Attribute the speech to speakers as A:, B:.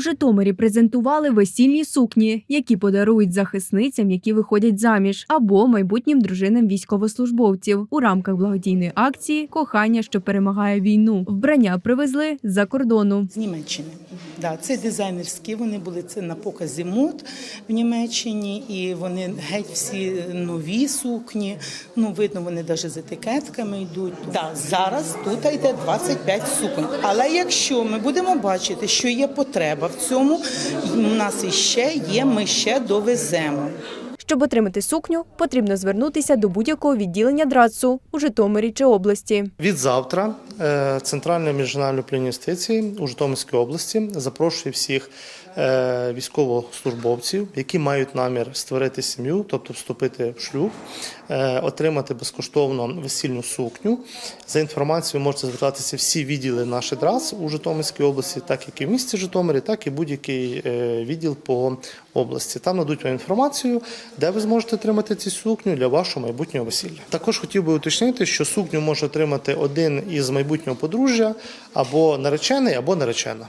A: Житомирі презентували весільні сукні, які подарують захисницям, які виходять заміж, або майбутнім дружинам військовослужбовців у рамках благодійної акції Кохання, що перемагає війну. Вбрання привезли з-за кордону.
B: З Німеччини. Да, це дизайнерські, вони були це на показі мод в Німеччині, і вони геть всі нові сукні. Ну, видно, вони навіть з етикетками йдуть. Да, зараз тут йде 25 суконь. Але якщо ми будемо бачити, що є потреба в цьому, у нас іще є, ми ще довеземо.
A: Щоб отримати сукню, потрібно звернутися до будь-якого відділення драцу у Житомирі чи області.
C: Від завтра Центральна Центральне міжнародне у Житомирській області запрошує всіх е, військовослужбовців, які мають намір створити сім'ю, тобто вступити в шлюб, е, отримати безкоштовно весільну сукню. За інформацією можете звертатися всі відділи наших ДРАЦ у Житомирській області, так як і в місті Житомирі, так і будь-який е, відділ по області. Там надуть вам інформацію, де ви зможете отримати цю сукню для вашого майбутнього весілля. Також хотів би уточнити, що сукню може отримати один із майбутнього подружжя або наречений, або наречена.